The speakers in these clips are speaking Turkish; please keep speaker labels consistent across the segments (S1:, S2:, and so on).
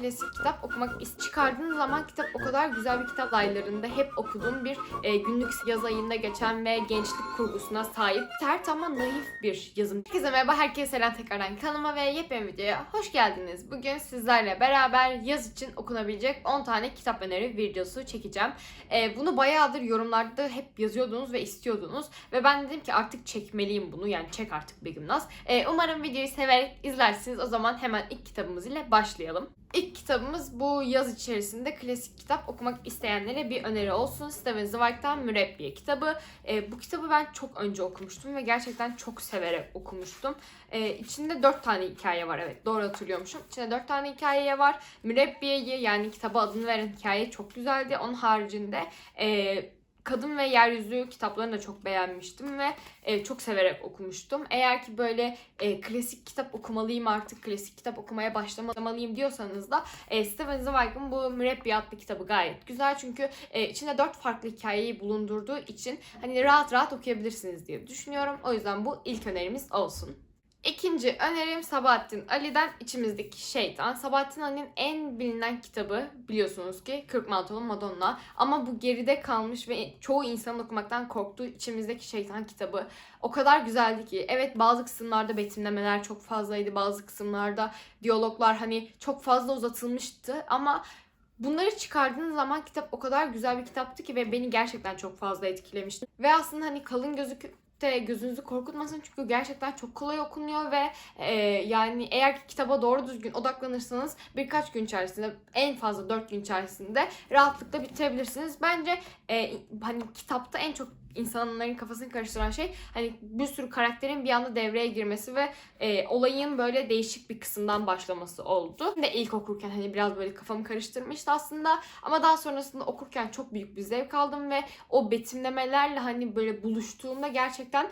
S1: klasik kitap okumak çıkardığınız zaman kitap o kadar güzel bir kitap aylarında hep okuduğum bir e, günlük yaz ayında geçen ve gençlik kurgusuna sahip sert ama naif bir yazım. Herkese merhaba, herkese selam tekrardan kanalıma ve yepyeni videoya hoş geldiniz. Bugün sizlerle beraber yaz için okunabilecek 10 tane kitap öneri videosu çekeceğim. E, bunu bayağıdır yorumlarda hep yazıyordunuz ve istiyordunuz ve ben dedim ki artık çekmeliyim bunu yani çek artık Begüm Naz. E, umarım videoyu severek izlersiniz. O zaman hemen ilk kitabımız ile başlayalım. İlk kitabımız bu yaz içerisinde klasik kitap okumak isteyenlere bir öneri olsun. Steven Zweig'dan Mürebbiye kitabı. E, bu kitabı ben çok önce okumuştum ve gerçekten çok severek okumuştum. E, içinde dört tane hikaye var evet doğru hatırlıyormuşum. İçinde dört tane hikaye var. Mürebbiye'yi yani kitaba adını veren hikaye çok güzeldi. Onun haricinde e, Kadın ve Yeryüzü kitaplarını da çok beğenmiştim ve e, çok severek okumuştum. Eğer ki böyle e, klasik kitap okumalıyım artık, klasik kitap okumaya başlamalıyım diyorsanız da e, Steven Zweig'ın bu Mürebbiye adlı kitabı gayet güzel. Çünkü e, içinde dört farklı hikayeyi bulundurduğu için hani rahat rahat okuyabilirsiniz diye düşünüyorum. O yüzden bu ilk önerimiz olsun. İkinci önerim Sabahattin Ali'den İçimizdeki Şeytan. Sabahattin Ali'nin en bilinen kitabı biliyorsunuz ki Kırk Mantolu Madonna. Ama bu geride kalmış ve çoğu insanın okumaktan korktuğu İçimizdeki Şeytan kitabı o kadar güzeldi ki. Evet bazı kısımlarda betimlemeler çok fazlaydı. Bazı kısımlarda diyaloglar hani çok fazla uzatılmıştı ama Bunları çıkardığınız zaman kitap o kadar güzel bir kitaptı ki ve beni gerçekten çok fazla etkilemişti. Ve aslında hani kalın gözüküp de gözünüzü korkutmasın çünkü gerçekten çok kolay okunuyor ve e, yani eğer ki kitaba doğru düzgün odaklanırsanız birkaç gün içerisinde en fazla 4 gün içerisinde rahatlıkla bitirebilirsiniz. Bence e, hani kitapta en çok insanların kafasını karıştıran şey hani bir sürü karakterin bir anda devreye girmesi ve e, olayın böyle değişik bir kısımdan başlaması oldu. De ilk okurken hani biraz böyle kafamı karıştırmıştı aslında ama daha sonrasında okurken çok büyük bir zevk aldım ve o betimlemelerle hani böyle buluştuğumda gerçekten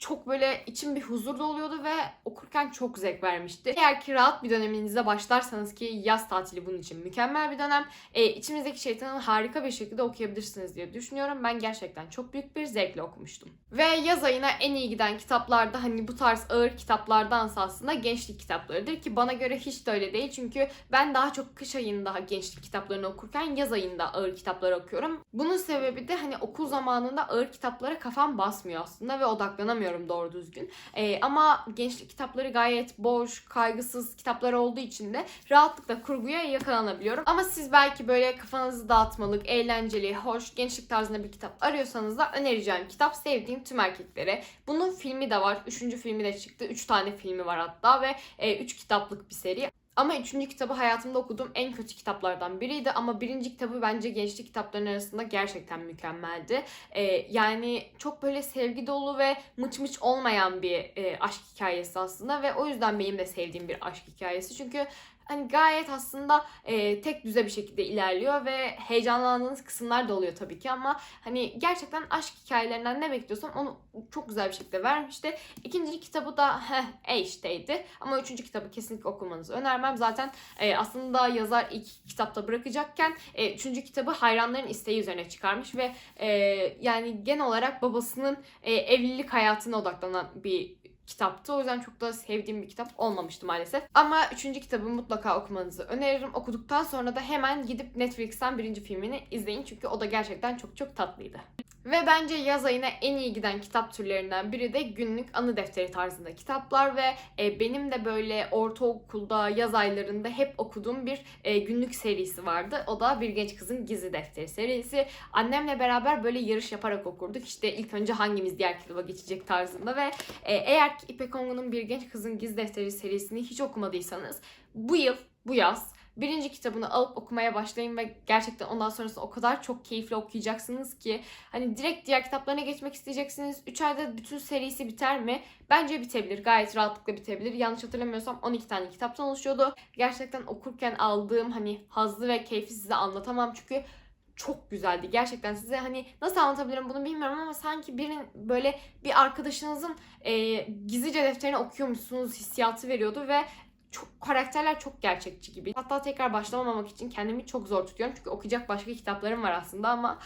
S1: çok böyle içim bir huzur doluyordu ve okurken çok zevk vermişti. Eğer ki rahat bir döneminizde başlarsanız ki yaz tatili bunun için mükemmel bir dönem. E, içimizdeki şeytanı harika bir şekilde okuyabilirsiniz diye düşünüyorum. Ben gerçekten çok büyük bir zevkle okumuştum. Ve yaz ayına en iyi giden kitaplarda hani bu tarz ağır kitaplardansa aslında gençlik kitaplarıdır ki bana göre hiç de öyle değil. Çünkü ben daha çok kış ayında gençlik kitaplarını okurken yaz ayında ağır kitaplar okuyorum. Bunun sebebi de hani okul zamanında ağır kitaplara kafam basmıyor aslında ve odaklanamıyorum doğru düzgün. Ee, ama gençlik kitapları gayet boş, kaygısız kitaplar olduğu için de rahatlıkla kurguya yakalanabiliyorum. Ama siz belki böyle kafanızı dağıtmalık, eğlenceli, hoş, gençlik tarzında bir kitap arıyorsanız da önereceğim kitap Sevdiğim Tüm Erkeklere. Bunun filmi de var. Üçüncü filmi de çıktı. Üç tane filmi var hatta ve e, üç kitaplık bir seri. Ama üçüncü kitabı hayatımda okuduğum en kötü kitaplardan biriydi. Ama birinci kitabı bence gençlik kitapların arasında gerçekten mükemmeldi. Ee, yani çok böyle sevgi dolu ve mıç mıç olmayan bir e, aşk hikayesi aslında. Ve o yüzden benim de sevdiğim bir aşk hikayesi. Çünkü hani gayet aslında e, tek düze bir şekilde ilerliyor ve heyecanlandığınız kısımlar da oluyor tabii ki ama hani gerçekten aşk hikayelerinden ne bekliyorsam onu çok güzel bir şekilde vermişti. İkinci kitabı da heh, e işteydi ama üçüncü kitabı kesinlikle okumanızı önermem. Zaten e, aslında yazar ilk kitapta bırakacakken e, üçüncü kitabı hayranların isteği üzerine çıkarmış ve e, yani genel olarak babasının e, evlilik hayatına odaklanan bir kitaptı. O yüzden çok da sevdiğim bir kitap olmamıştı maalesef. Ama üçüncü kitabı mutlaka okumanızı öneririm. Okuduktan sonra da hemen gidip Netflix'ten birinci filmini izleyin. Çünkü o da gerçekten çok çok tatlıydı. Ve bence yaz ayına en iyi giden kitap türlerinden biri de günlük anı defteri tarzında kitaplar ve e, benim de böyle ortaokulda yaz aylarında hep okuduğum bir e, günlük serisi vardı. O da Bir Genç Kızın Gizli Defteri serisi. Annemle beraber böyle yarış yaparak okurduk. İşte ilk önce hangimiz diğer kitaba geçecek tarzında ve e, eğer ki İpek Ongun'un Bir Genç Kızın Gizli Defteri serisini hiç okumadıysanız bu yıl, bu yaz birinci kitabını alıp okumaya başlayın ve gerçekten ondan sonrası o kadar çok keyifli okuyacaksınız ki hani direkt diğer kitaplarına geçmek isteyeceksiniz. 3 ayda bütün serisi biter mi? Bence bitebilir. Gayet rahatlıkla bitebilir. Yanlış hatırlamıyorsam 12 tane kitaptan oluşuyordu. Gerçekten okurken aldığım hani hazlı ve keyfi size anlatamam çünkü çok güzeldi. Gerçekten size hani nasıl anlatabilirim bunu bilmiyorum ama sanki birin böyle bir arkadaşınızın e, gizlice defterini okuyormuşsunuz hissiyatı veriyordu ve çok karakterler çok gerçekçi gibi. Hatta tekrar başlamamak için kendimi çok zor tutuyorum. Çünkü okuyacak başka kitaplarım var aslında ama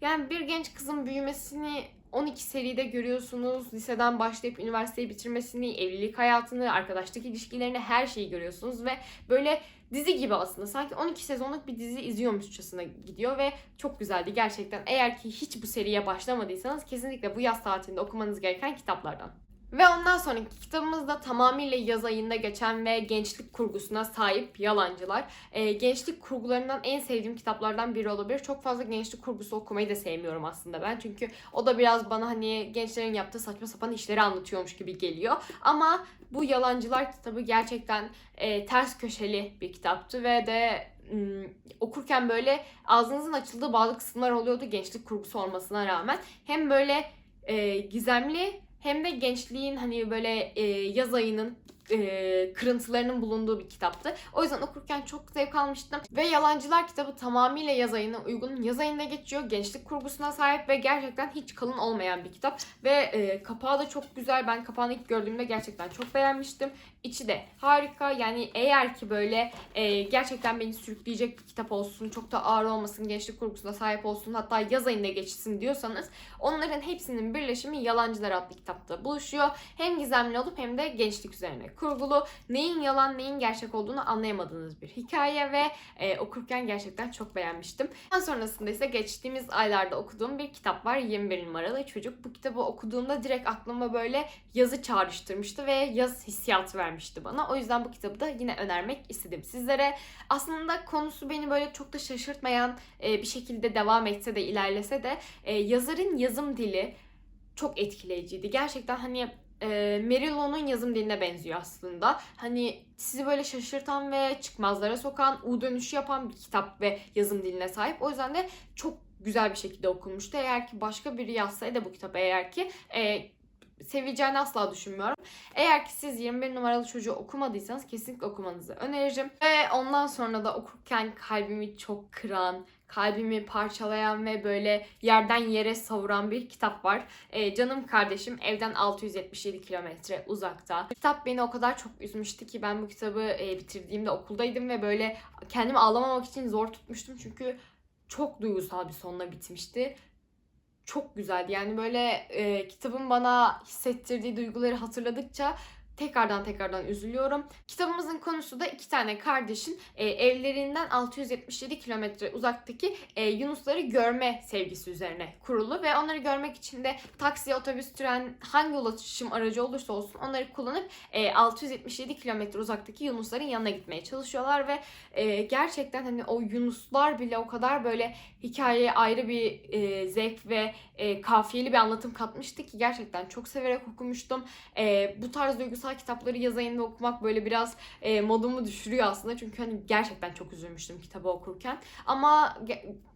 S1: yani bir genç kızın büyümesini 12 seride görüyorsunuz. Liseden başlayıp üniversiteyi bitirmesini, evlilik hayatını, arkadaşlık ilişkilerini her şeyi görüyorsunuz ve böyle dizi gibi aslında. Sanki 12 sezonluk bir dizi izliyormuşçasına gidiyor ve çok güzeldi gerçekten. Eğer ki hiç bu seriye başlamadıysanız kesinlikle bu yaz tatilinde okumanız gereken kitaplardan. Ve ondan sonraki kitabımız da tamamıyla yaz ayında geçen ve gençlik kurgusuna sahip Yalancılar. Ee, gençlik kurgularından en sevdiğim kitaplardan biri olabilir. Çok fazla gençlik kurgusu okumayı da sevmiyorum aslında ben. Çünkü o da biraz bana hani gençlerin yaptığı saçma sapan işleri anlatıyormuş gibi geliyor. Ama bu Yalancılar kitabı gerçekten e, ters köşeli bir kitaptı ve de ım, okurken böyle ağzınızın açıldığı bazı kısımlar oluyordu gençlik kurgusu olmasına rağmen. Hem böyle e, gizemli hem de gençliğin hani böyle e, yaz ayının e, kırıntılarının bulunduğu bir kitaptı. O yüzden okurken çok zevk almıştım. Ve Yalancılar kitabı tamamıyla yaz ayına uygun. Yaz ayında geçiyor. Gençlik kurgusuna sahip ve gerçekten hiç kalın olmayan bir kitap. Ve e, kapağı da çok güzel. Ben kapağını ilk gördüğümde gerçekten çok beğenmiştim. İçi de harika. Yani eğer ki böyle e, gerçekten beni sürükleyecek bir kitap olsun, çok da ağır olmasın, gençlik kurgusuna sahip olsun, hatta yaz ayında geçsin diyorsanız onların hepsinin birleşimi Yalancılar adlı kitapta buluşuyor. Hem gizemli olup hem de gençlik üzerine kurgulu. Neyin yalan neyin gerçek olduğunu anlayamadığınız bir hikaye ve e, okurken gerçekten çok beğenmiştim. Daha sonrasında ise geçtiğimiz aylarda okuduğum bir kitap var. 21 numaralı çocuk. Bu kitabı okuduğumda direkt aklıma böyle yazı çağrıştırmıştı ve yaz hissiyatı vermişti bana. O yüzden bu kitabı da yine önermek istedim sizlere. Aslında konusu beni böyle çok da şaşırtmayan e, bir şekilde devam etse de ilerlese de e, yazarın yazım dili çok etkileyiciydi. Gerçekten hani e, Merillo'nun yazım diline benziyor aslında. Hani sizi böyle şaşırtan ve çıkmazlara sokan, U dönüşü yapan bir kitap ve yazım diline sahip. O yüzden de çok güzel bir şekilde okunmuştu. Eğer ki başka biri yazsaydı bu kitabı eğer ki e, seveceğini asla düşünmüyorum. Eğer ki siz 21 numaralı çocuğu okumadıysanız kesinlikle okumanızı öneririm. Ve ondan sonra da okurken kalbimi çok kıran, kalbimi parçalayan ve böyle yerden yere savuran bir kitap var. Ee, canım kardeşim evden 677 kilometre uzakta. Kitap beni o kadar çok üzmüştü ki ben bu kitabı e, bitirdiğimde okuldaydım ve böyle kendimi ağlamamak için zor tutmuştum çünkü çok duygusal bir sonla bitmişti çok güzeldi. Yani böyle e, kitabın bana hissettirdiği duyguları hatırladıkça tekrardan tekrardan üzülüyorum. Kitabımızın konusu da iki tane kardeşin e, evlerinden 677 kilometre uzaktaki e, yunusları görme sevgisi üzerine kurulu ve onları görmek için de taksi, otobüs, tren hangi ulaşım aracı olursa olsun onları kullanıp e, 677 kilometre uzaktaki yunusların yanına gitmeye çalışıyorlar ve e, gerçekten hani o yunuslar bile o kadar böyle hikayeye ayrı bir e, zevk ve e, kafiyeli bir anlatım katmıştı ki gerçekten çok severek okumuştum. E, bu tarz duygusal kitapları yaz ayında okumak böyle biraz e, modumu düşürüyor aslında. Çünkü hani gerçekten çok üzülmüştüm kitabı okurken. Ama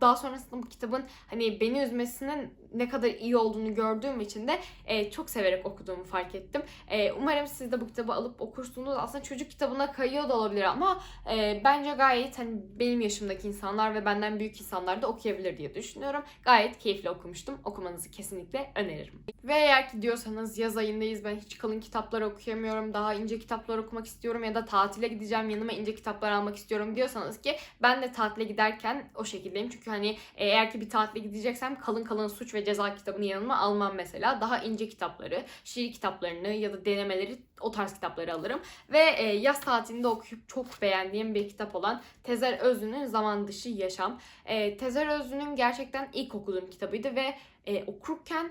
S1: daha sonrasında bu kitabın hani beni üzmesinin ne kadar iyi olduğunu gördüğüm için de e, çok severek okuduğumu fark ettim. E, umarım siz de bu kitabı alıp okursunuz. Aslında çocuk kitabına kayıyor da olabilir ama e, bence gayet hani benim yaşımdaki insanlar ve benden büyük insanlar da okuyabilir diye düşünüyorum. Gayet keyifli okumuştum. Okumanızı kesinlikle öneririm. Ve eğer ki diyorsanız yaz ayındayız ben hiç kalın kitaplar okuyamıyorum. Daha ince kitaplar okumak istiyorum ya da tatile gideceğim yanıma ince kitaplar almak istiyorum diyorsanız ki ben de tatile giderken o şekildeyim. Çünkü hani eğer ki bir tatile gideceksem kalın kalın suç ve ceza kitabını yanıma almam mesela. Daha ince kitapları, şiir kitaplarını ya da denemeleri o tarz kitapları alırım. Ve e, yaz tatilinde okuyup çok beğendiğim bir kitap olan Tezer Özlü'nün Zaman Dışı Yaşam. E, Tezer Özlü'nün gerçekten ilk okuduğum kitabıydı ve e, okurken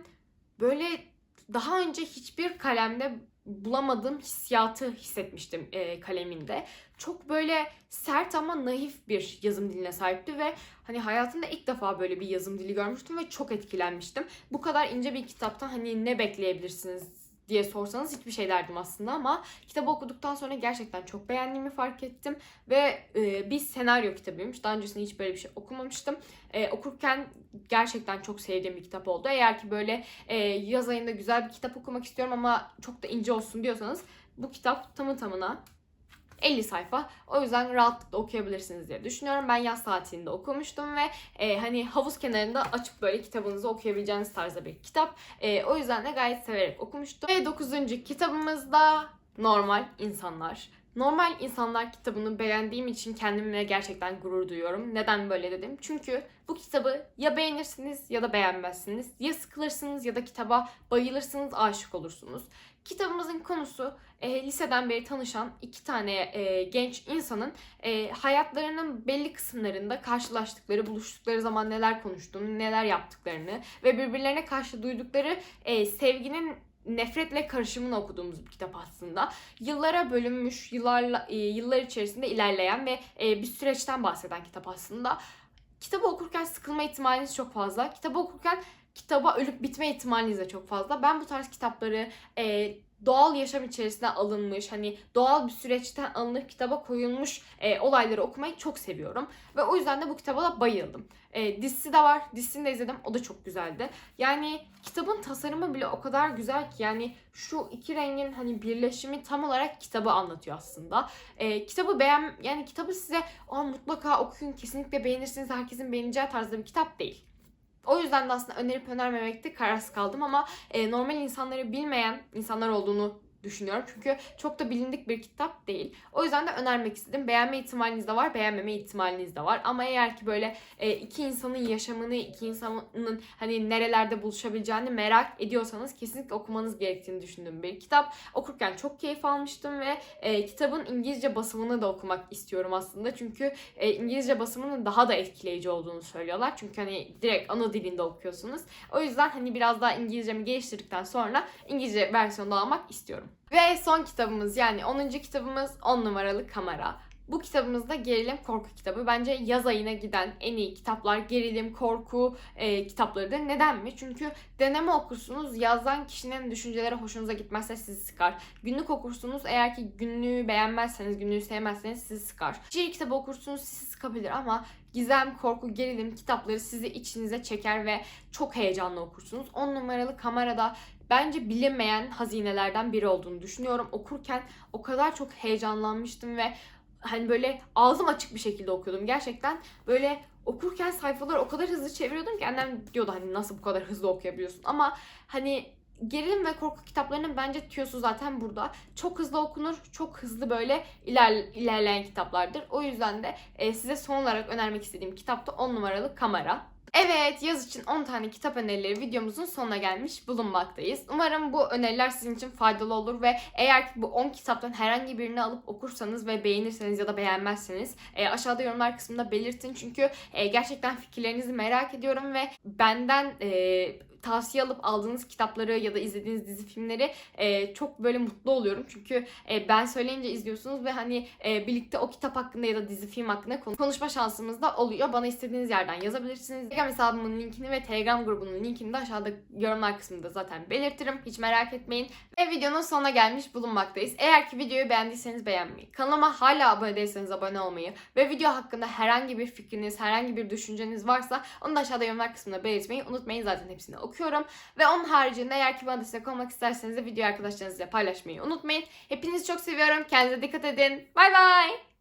S1: böyle daha önce hiçbir kalemde bulamadığım hissiyatı hissetmiştim e, kaleminde. Çok böyle sert ama naif bir yazım diline sahipti ve hani hayatımda ilk defa böyle bir yazım dili görmüştüm ve çok etkilenmiştim. Bu kadar ince bir kitaptan hani ne bekleyebilirsiniz diye sorsanız hiçbir şey derdim aslında ama kitabı okuduktan sonra gerçekten çok beğendiğimi fark ettim ve e, bir senaryo kitabıymış. Daha öncesinde hiç böyle bir şey okumamıştım. E, okurken gerçekten çok sevdiğim bir kitap oldu. Eğer ki böyle e, yaz ayında güzel bir kitap okumak istiyorum ama çok da ince olsun diyorsanız bu kitap tamı tamına 50 sayfa. O yüzden rahatlıkla okuyabilirsiniz diye düşünüyorum. Ben yaz tatilinde okumuştum ve e, hani havuz kenarında açıp böyle kitabınızı okuyabileceğiniz tarzda bir kitap. E, o yüzden de gayet severek okumuştum. Ve 9. kitabımızda Normal İnsanlar. Normal İnsanlar kitabını beğendiğim için kendimle gerçekten gurur duyuyorum. Neden böyle dedim? Çünkü bu kitabı ya beğenirsiniz ya da beğenmezsiniz. Ya sıkılırsınız ya da kitaba bayılırsınız, aşık olursunuz. Kitabımızın konusu e, liseden beri tanışan iki tane e, genç insanın e, hayatlarının belli kısımlarında karşılaştıkları, buluştukları zaman neler konuştuğunu, neler yaptıklarını ve birbirlerine karşı duydukları e, sevginin nefretle karışımını okuduğumuz bir kitap aslında. Yıllara bölünmüş, yıllarla e, yıllar içerisinde ilerleyen ve e, bir süreçten bahseden kitap aslında. Kitabı okurken sıkılma ihtimaliniz çok fazla. Kitabı okurken kitaba ölüp bitme ihtimaliniz de çok fazla. Ben bu tarz kitapları e, doğal yaşam içerisinde alınmış, hani doğal bir süreçten alınıp kitaba koyulmuş e, olayları okumayı çok seviyorum. Ve o yüzden de bu kitaba da bayıldım. E, dizisi de var, dizisini de izledim. O da çok güzeldi. Yani kitabın tasarımı bile o kadar güzel ki yani şu iki rengin hani birleşimi tam olarak kitabı anlatıyor aslında. E, kitabı beğen yani kitabı size mutlaka okuyun kesinlikle beğenirsiniz herkesin beğeneceği tarzda bir kitap değil. O yüzden de aslında önerip önermemekte kararsız kaldım ama e, normal insanları bilmeyen insanlar olduğunu düşünüyorum. Çünkü çok da bilindik bir kitap değil. O yüzden de önermek istedim. Beğenme ihtimaliniz de var, beğenmeme ihtimaliniz de var. Ama eğer ki böyle e, iki insanın yaşamını, iki insanın hani nerelerde buluşabileceğini merak ediyorsanız kesinlikle okumanız gerektiğini düşündüğüm bir kitap. Okurken çok keyif almıştım ve e, kitabın İngilizce basımını da okumak istiyorum aslında. Çünkü e, İngilizce basımının daha da etkileyici olduğunu söylüyorlar. Çünkü hani direkt ana dilinde okuyorsunuz. O yüzden hani biraz daha İngilizcemi geliştirdikten sonra İngilizce versiyonda almak istiyorum. Ve son kitabımız yani 10. kitabımız 10 numaralı kamera. Bu kitabımız da gerilim korku kitabı. Bence yaz ayına giden en iyi kitaplar gerilim, korku e, kitaplarıdır. Neden mi? Çünkü deneme okursunuz. Yazdan kişinin düşünceleri hoşunuza gitmezse sizi sıkar. Günlük okursunuz. Eğer ki günlüğü beğenmezseniz, günlüğü sevmezseniz sizi sıkar. Şiir kitabı okursunuz sizi sıkabilir ama gizem, korku, gerilim kitapları sizi içinize çeker ve çok heyecanlı okursunuz. 10 numaralı kamerada bence bilinmeyen hazinelerden biri olduğunu düşünüyorum. Okurken o kadar çok heyecanlanmıştım ve hani böyle ağzım açık bir şekilde okuyordum. Gerçekten böyle okurken sayfaları o kadar hızlı çeviriyordum ki annem diyordu hani nasıl bu kadar hızlı okuyabiliyorsun. Ama hani gerilim ve korku kitaplarının bence tüyosu zaten burada. Çok hızlı okunur, çok hızlı böyle iler, ilerleyen kitaplardır. O yüzden de e, size son olarak önermek istediğim kitap da 10 numaralı Kamera. Evet yaz için 10 tane kitap önerileri videomuzun sonuna gelmiş bulunmaktayız. Umarım bu öneriler sizin için faydalı olur ve eğer ki bu 10 kitaptan herhangi birini alıp okursanız ve beğenirseniz ya da beğenmezseniz e, aşağıda yorumlar kısmında belirtin. Çünkü e, gerçekten fikirlerinizi merak ediyorum ve benden e, tavsiye alıp aldığınız kitapları ya da izlediğiniz dizi filmleri e, çok böyle mutlu oluyorum. Çünkü e, ben söyleyince izliyorsunuz ve hani e, birlikte o kitap hakkında ya da dizi film hakkında konuşma şansımız da oluyor. Bana istediğiniz yerden yazabilirsiniz. Telegram hesabımın linkini ve Telegram grubunun linkini de aşağıda yorumlar kısmında zaten belirtirim. Hiç merak etmeyin. Ve videonun sonuna gelmiş bulunmaktayız. Eğer ki videoyu beğendiyseniz beğenmeyi, kanalıma hala abone değilseniz abone olmayı ve video hakkında herhangi bir fikriniz, herhangi bir düşünceniz varsa onu da aşağıda yorumlar kısmında belirtmeyi unutmayın. Zaten hepsini okuyorum. Ve onun haricinde eğer ki bana destek olmak isterseniz de video arkadaşlarınızla paylaşmayı unutmayın. Hepinizi çok seviyorum. Kendinize dikkat edin. Bay bay.